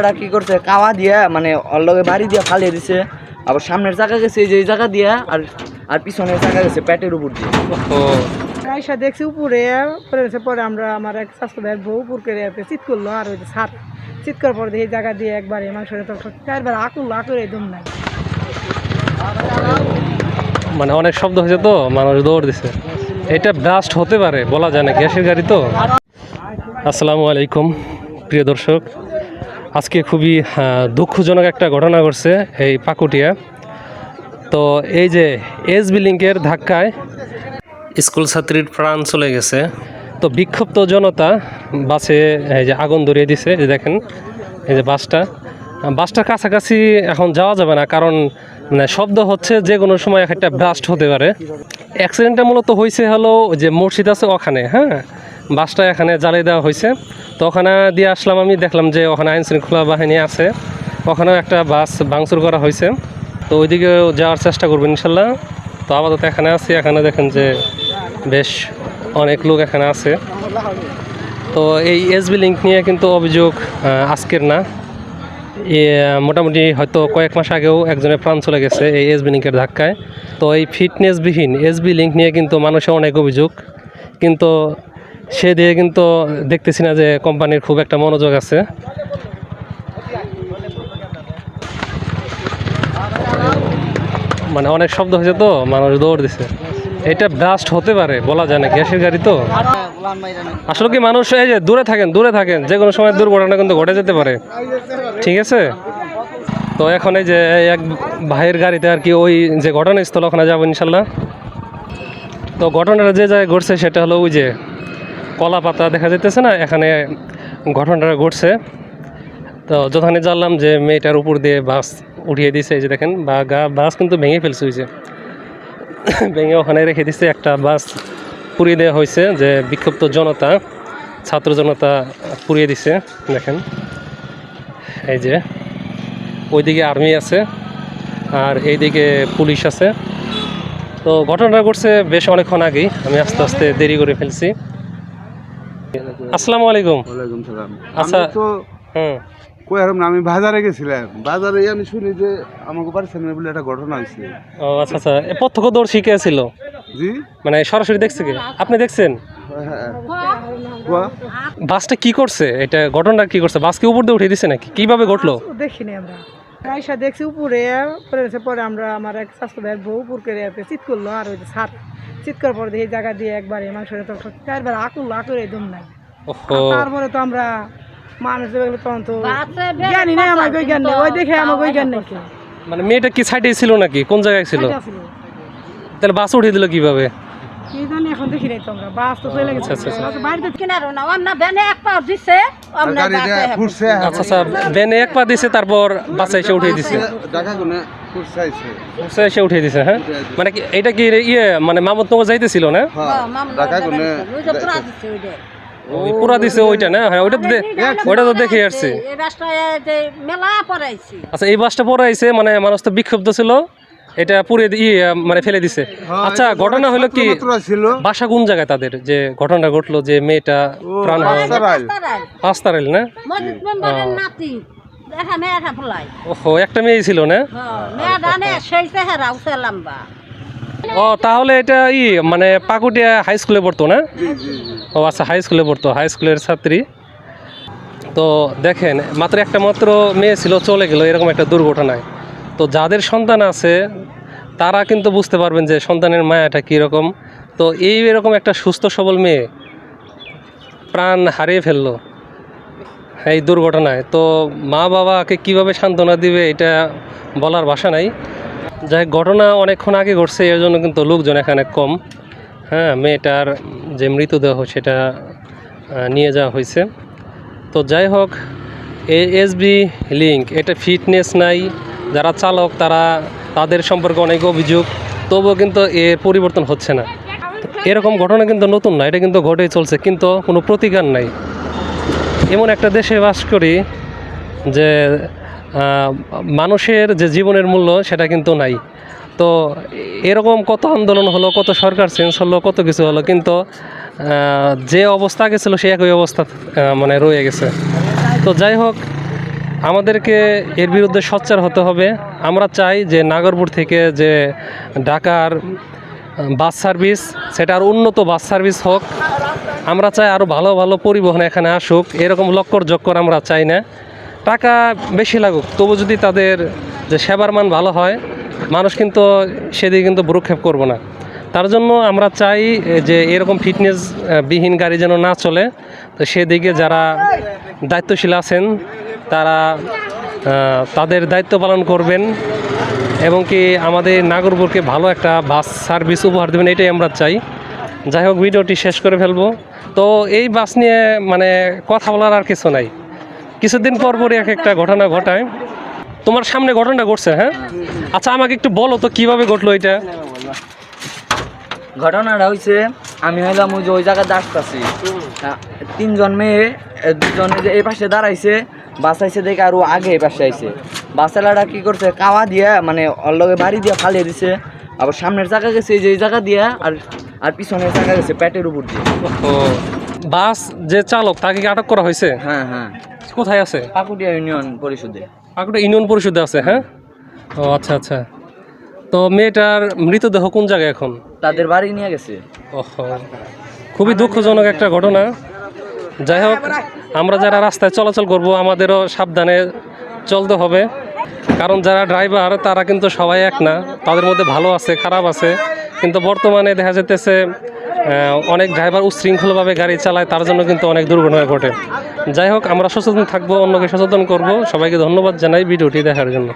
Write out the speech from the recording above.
এটা কি করছে? কাওয়া দিয়া মানে ওর লগে বাড়ি দিয়া ফালিয়ে দিছে। আবার সামনের জায়গা গেছে এই যে জায়গা দিয়া আর আর পিছনের জায়গা গেছে পেটের উপর দিয়ে। আইসা দেখছি উপরে পরে পরে আমরা আমার এক স্বাস্থ্য ভাইয়ের বউ উপর করে চিৎ করল আর ওই সাত চিৎ করার পর এই জায়গা দিয়ে একবার মাংস চারবার আকুল আকুল একদম নাই। মানে অনেক শব্দ হয়েছে তো মানুষ দৌড় দিছে। এটা ব্লাস্ট হতে পারে বলা যায় না গ্যাসের গাড়ি তো। আসসালামু আলাইকুম প্রিয় দর্শক। আজকে খুবই দুঃখজনক একটা ঘটনা ঘটছে এই পাকুটিয়া। তো এই যে এস বিলিংকের ধাক্কায় স্কুল ছাত্রীর প্রাণ চলে গেছে। তো বিক্ষুব্ধ জনতা বাসে এই যে আগুন ধরিয়ে দিছে যে দেখেন, এই যে বাসটা। বাসটার কাছাকাছি এখন যাওয়া যাবে না, কারণ মানে শব্দ হচ্ছে যে কোনো সময় একটা ব্রাস্ট হতে পারে। অ্যাক্সিডেন্টটা মূলত হয়েছে হলো যে মসজিদ আছে ওখানে হ্যাঁ? বাসটা এখানে জ্বালিয়ে দেওয়া হয়েছে তো ওখানে দিয়ে আসলাম আমি, দেখলাম যে ওখানে আইন শৃঙ্খলা বাহিনী আছে। ওখানেও একটা বাস ভাঙচুর করা হয়েছে। তো ওইদিকে যাওয়ার চেষ্টা করবেন ইনশাল্লাহ। তো আপাতত এখানে আছি, এখানে দেখেন যে বেশ অনেক লোক এখানে আছে। তো এই এসবি লিঙ্ক নিয়ে কিন্তু অভিযোগ আজকের না। মোটামুটি হয়তো কয়েক মাস আগেও একজনের প্রাণ চলে গেছে এই এসবি লিঙ্কের ধাক্কায়। তো এই ফিটনেসবিহীন এসবি লিঙ্ক নিয়ে কিন্তু মানুষের অনেক অভিযোগ। কিন্তু সে দিয়ে কিন্তু দেখতেছি না যে কোম্পানির খুব একটা মনোযোগ আছে। মানে অনেক শব্দ হয়েছে তো, মানুষ দৌড় দিছে। এটা ব্লাস্ট হতে পারে, বলা যায় না, গ্যাসের গাড়ি তো। আসলে কি মানুষ, এই যে দূরে থাকেন দূরে থাকেন, যে কোনো সময় দুর্ঘটনা কিন্তু ঘটে যেতে পারে। ঠিক আছে? তো এখন এই যে এক ভাইয়ের গাড়িতে আর কি ওই যে ঘটনাস্থল, ওখানে যাব ইনশাল্লাহ। তো ঘটনাটা যে জায়গায় ঘটছে, সেটা হলো ওই যে কলা পাতা দেখা যেতেছে না, এখানে ঘটনাটা ঘটছে। তো যখন জানলাম যে মেয়েটার উপর দিয়ে বাস উঠিয়ে দিছে এই যে দেখেন, বা গা, বাস কিন্তু ভেঙে ফেলছে হয়েছে ভেঙে ওখানে রেখে দিছে একটা বাস পুড়িয়ে দেওয়া হয়েছে যে বিক্ষুব্ধ জনতা, ছাত্র জনতা পুড়িয়ে দিছে দেখেন। এই যে, ওইদিকে আর্মি আছে, আর এইদিকে পুলিশ আছে। তো ঘটনাটা ঘটছে বেশ অনেকক্ষণ আগেই, আমি আস্তে আস্তে দেরি করে ফেলছি। আসসালামু আলাইকুম ওয়ালাইকুম সালাম। আচ্ছা। আমি তো হুম। কই হারাম আমি বাজারে গেছিলাম। বাজারে আমি শুনি যে আমাকে বলে একটা ঘটনা হয়েছে। ও আচ্ছা আচ্ছা। এ প্রত্যক্ষদর্শী কে ছিল? জি? মানে সরাসরি দেখছে কি? আপনি দেখছেন? বাসটা কি করছে? এটা ঘটনাটা কি করছে? বাসকে উপর দিয়ে উঠিয়ে দিছে নাকি? কীভাবে ঘটলো? দেখিনি আমরা। দেখছি উপরে পরে আমরা আমার এক স্বাস্থ্য ভাইয়ের বউ উপর করে চিৎ করল আর ওই যে সাত পরে দেখি এই জায়গা দিয়ে একবার মাংস চারবার আকুল আকুল একদম নাই। তারপরে তো আমরা মানুষ তখন তো জ্ঞানী নাই আমার ওই জ্ঞান নেই? ওই দেখে আমার ওই জ্ঞান নেই মানে মেয়েটা কি সাইডে ছিল নাকি? কোন জায়গায় ছিল? ছিল। তাহলে বাস উঠিয়ে দিল কীভাবে? কি জানি এখন দেখি নাই তো বাস তো চলে গেছে। আচ্ছা, আচ্ছা। বাড়িতে কিনারো না এক দিছে আচ্ছা আচ্ছা বেনে এক পা দিছে তারপর বাসে এসে উঠিয়ে দিছে। ঢাকা কোনে ফুটছে এসে উঠিয়ে দিছে হ্যাঁ? মানে কি এটা কি ইয়ে মানে মামতনগর যাইতেছিল না? হ্যাঁ ঢাকা কোনে দিছে ওইটা। ওই পুরা দিছে ওইটা না? হ্যাঁ ওইটা তো দে- ওইটা তো দেখে আসছি। এই বাসটা মেলা পড়াইছি। আচ্ছা এই বাসটা পরে মানে মানুষ তো বিক্ষুব্ধ ছিল। এটা পুরে ইয়ে মানে ফেলে দিছে। আচ্ছা ঘটনা হলো কি? বাসা কোন জায়গায় তাদের? যে ঘটনা ঘটলো যে মেয়েটা প্রাণ হারালো? সারাইল না? ওহো একটা মেয়ে ছিল না? লম্বা। ও তাহলে এটা ই মানে পাকুটিয়া হাই স্কুলে পড়তো না? ও আচ্ছা হাই স্কুলে পড়তো হাই স্কুলের ছাত্রী। তো দেখেন মাত্র একটা মাত্র মেয়ে ছিল চলে গেল এরকম একটা দুর্ঘটনায়। তো যাদের সন্তান আছে, তারা কিন্তু বুঝতে পারবেন যে সন্তানের মায়াটা কীরকম। তো এই এরকম একটা সুস্থ, সবল মেয়ে প্রাণ হারিয়ে ফেলল এই দুর্ঘটনায়। তো মা বাবাকে কীভাবে সান্ত্বনা দিবে, এটা বলার ভাষা নাই। যাই ঘটনা অনেকক্ষণ আগে ঘটছে, এর জন্য কিন্তু লোকজন এখানে কম। হ্যাঁ মেয়েটার যে মৃতদেহ, সেটা নিয়ে যাওয়া হয়েছে। তো যাই হোক এসবি লিঙ্ক, এটা ফিটনেস নাই। যারা চালক, তারা তাদের সম্পর্কে অনেক অভিযোগ, তবুও কিন্তু এর পরিবর্তন হচ্ছে না। এরকম ঘটনা কিন্তু নতুন না, এটা কিন্তু ঘটেই চলছে, কিন্তু কোনো প্রতিকার নাই। এমন একটা দেশে বাস করি যে মানুষের যে জীবনের মূল্য সেটা কিন্তু নাই। তো এরকম কত আন্দোলন হলো, কত সরকার চেঞ্জ হলো, কত কিছু হলো, কিন্তু যে অবস্থা গেছিল সে একই অবস্থা মানে রয়ে গেছে। তো যাই হোক আমাদেরকে এর বিরুদ্ধে সোচ্চার হতে হবে। আমরা চাই যে নাগরপুর থেকে যে ঢাকার বাস সার্ভিস, সেটা আর উন্নত বাস সার্ভিস হোক। আমরা চাই আরও ভালো ভালো পরিবহন এখানে আসুক। এরকম লক্কর জক্কর আমরা চাই না। টাকা বেশি লাগুক, তবু যদি তাদের যে সেবার মান ভালো হয়, মানুষ কিন্তু সেদিকে কিন্তু ভ্রুক্ষেপ করব না। তার জন্য আমরা চাই যে এরকম ফিটনেস বিহীন গাড়ি যেন না চলে। তো সেদিকে যারা দায়িত্বশীল আছেন তারা তাদের দায়িত্ব পালন করবেন এবং কি আমাদের নাগরপুরকে ভালো একটা বাস সার্ভিস উপহার দেবেন, এটাই আমরা চাই। যাই হোক, ভিডিওটি শেষ করে ফেলব। তো এই বাস নিয়ে মানে কথা বলার আর কিছু নাই। কিছুদিন পর পরই এক একটা ঘটনা ঘটায়। তোমার সামনে ঘটনাটা ঘটছে হ্যাঁ? আচ্ছা আমাকে একটু বলো তো, কীভাবে ঘটলো এটা? ঘটনাটা হয়েছে আমি হইলাম ওই যে ওই জায়গাতে আসতেছি। তিনজন মেয়ে দুজন এই পাশে দাঁড়াইছে বাস আইসে দেখে আরও আগে পাশে আইছে। বাসালাটা কি করছে? কাওয়া দিয়ে মানে ওর লগে বাড়ি দিয়ে ফালিয়ে দিছে। আবার সামনের জায়গা গেছে এই যে জায়গা দিয়ে আর আর পিছনের জায়গা গেছে প্যাটের উপর দিয়ে। ও বাস যে চালক তাকে কি আটক করা হয়েছে? হ্যাঁ হ্যাঁ। কোথায় আছে? পাকুটিয়া ইউনিয়ন পরিষদে। পাকুটিয়া ইউনিয়ন পরিষদে আছে হ্যাঁ? ও আচ্ছা আচ্ছা। তো মেয়েটার মৃতদেহ কোন জায়গায় এখন? তাদের বাড়ি নিয়ে গেছে। ওহো খুবই দুঃখজনক একটা ঘটনা। যাই হোক আমরা যারা রাস্তায় চলাচল করব, আমাদেরও সাবধানে চলতে হবে। কারণ যারা ড্রাইভার, তারা কিন্তু সবাই এক না। তাদের মধ্যে ভালো আছে, খারাপ আছে। কিন্তু বর্তমানে দেখা যেতেছে অনেক ড্রাইভার উশৃঙ্খলভাবে গাড়ি চালায়, তার জন্য কিন্তু অনেক দুর্ঘটনা ঘটে। যাই হোক, আমরা সচেতন থাকব, অন্যকে সচেতন করব। সবাইকে ধন্যবাদ জানাই ভিডিওটি দেখার জন্য।